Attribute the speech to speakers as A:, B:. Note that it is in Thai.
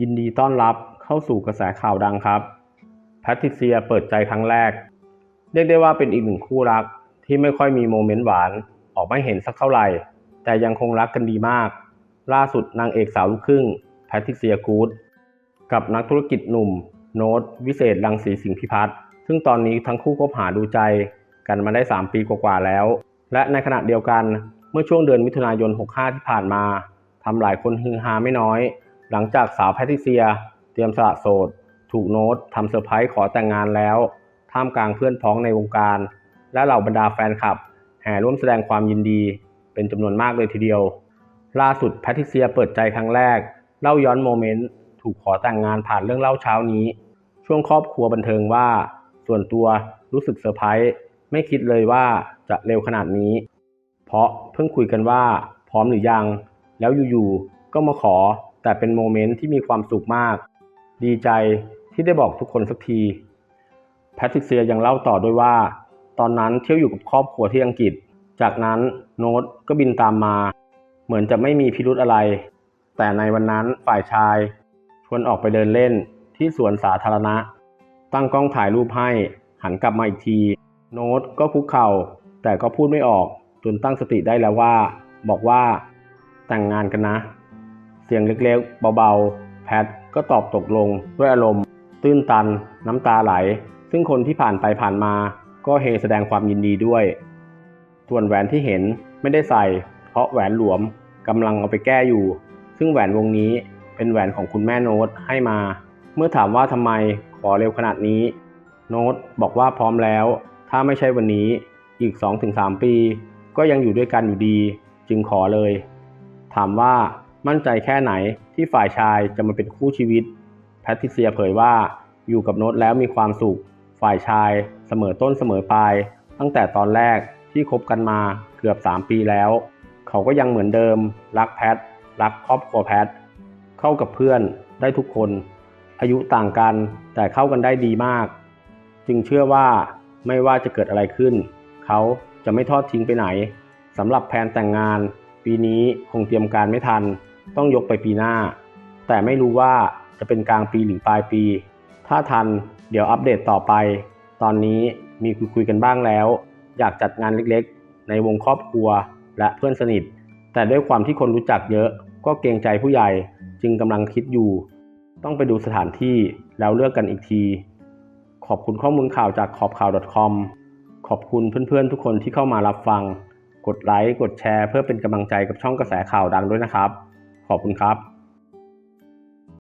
A: ยินดีต้อนรับเข้าสู่กระแสข่าวดังครับแพทริเซียเปิดใจครั้งแรก เรียกได้ว่าเป็นอีกหนึ่งคู่รักที่ไม่ค่อยมีโมเมนต์หวานออกไม่เห็นสักเท่าไหร่ แต่ยังคงรักกันดีมาก ล่าสุดนางเอกสาวลูกครึ่งแพทริเซียกูดกับนักธุรกิจหนุ่ม โน้ตวิเศษรังสีสิงห์พิพัฒน์ซึ่งตอนนี้ทั้งคู่คบหาดูใจกันมาได้ 3 ปีกว่าๆแล้ว และในขณะเดียวกันเมื่อช่วงเดือนมิถุนายน 65 ที่ผ่านมาทำหลายคนฮือฮาไม่น้อย หลังจากสาวแพทิเซีย เตรียมสละโสด ถูกโน้ตทำเซอร์ไพรส์ขอแต่งงานแล้ว ท่ามกลางเพื่อนพ้องในวงการ และเหล่าบรรดาแฟนคลับ แห่ร่วมแสดงความยินดี เป็นจำนวนมากเลยทีเดียว ล่าสุดแพทิเซียเปิดใจครั้งแรก เล่าย้อนโมเมนต์ ถูกขอแต่งงานผ่านเรื่องเล่าเช้านี้ ช่วงครอบครัวบันเทิงว่า ส่วนตัวรู้สึกเซอร์ไพรส์ไม่คิดเลยว่าจะเร็วขนาดนี้ เพราะเพิ่งคุยกันว่าพร้อมหรือยัง แล้วอยู่ๆก็มาขอ แต่เป็นโมเมนต์ที่มีความสุขมาก ดีใจที่ได้บอกทุกคนสักที แพทริเซียยังเล่าต่อด้วยว่า ตอนนั้นเที่ยวอยู่กับครอบครัวที่อังกฤษ จากนั้นโน้ตก็บินตามมา เหมือนจะไม่มีพิรุธอะไร แต่ในวันนั้นฝ่ายชายชวนออกไปเดินเล่นที่สวนสาธารณะ ตั้งกล้องถ่ายรูปให้หันกลับมาอีกที โน้ตก็คุกเข่า แต่ก็พูดไม่ออกจนตั้งสติได้แล้วว่า บอกว่า แต่งงานกันนะ เสียงเล็กๆ เบาๆ แพทก็ตอบตกลงด้วยอารมณ์ ตื้นตัน น้ำตาไหล ซึ่งคนที่ผ่านไปผ่านมา ก็เฮแสดงความยินดีด้วย ส่วนแหวนที่เห็นไม่ได้ใส่ เพราะแหวนหลวมกำลังเอาไปแก้อยู่ ซึ่งแหวนวงนี้เป็นแหวนของคุณแม่โน้ตให้มา เมื่อถามว่าทำไมขอเร็วขนาดนี้ โน้ตบอกว่าพร้อมแล้ว ถ้าไม่ใช่วันนี้อีก 2-3 ปี ก็ยังอยู่ด้วยกันอยู่ดี จึงขอเลย ถามว่า มั่นใจแค่ไหนที่ฝ่ายชายจะมาเป็นคู่ชีวิต แพทริเซียเผยว่าอยู่กับโน้ตแล้วมีความสุข ฝ่ายชายเสมอต้นเสมอปลาย ตั้งแต่ตอนแรกที่คบกันมาเกือบ 3 ปีแล้ว เขาก็ยังเหมือนเดิม รักแพท รักครอบครัวแพท เข้ากับเพื่อนได้ทุกคน อายุต่างกันแต่เข้ากันได้ดีมาก จึงเชื่อว่าไม่ว่าจะเกิดอะไรขึ้น เขาจะไม่ทอดทิ้งไปไหนสำหรับแผนแต่งงาน ปีนี้คงเตรียมการไม่ทัน ต้องยกไปปีหน้า แต่ไม่รู้ว่าจะเป็นกลางปีหรือปลายปี ถ้าทันเดี๋ยวอัปเดตต่อไป ตอนนี้มีคุยคุยๆกันบ้างแล้ว อยากจัดงานเล็กๆ ในวงครอบครัวและเพื่อนสนิท แต่ด้วยความที่คนรู้จักเยอะก็เกรงใจผู้ใหญ่จึงกำลังคิดอยู่ ต้องไปดูสถานที่แล้วเลือกกันอีกที ขอบคุณข้อมูลข่าวจากขอบข่าว .com ขอบคุณเพื่อนๆ ทุกคนที่เข้ามารับฟัง กดไลค์ กดแชร์เพื่อเป็นกำลังใจกับช่องกระแสข่าวดังด้วยนะครับ ขอบคุณครับ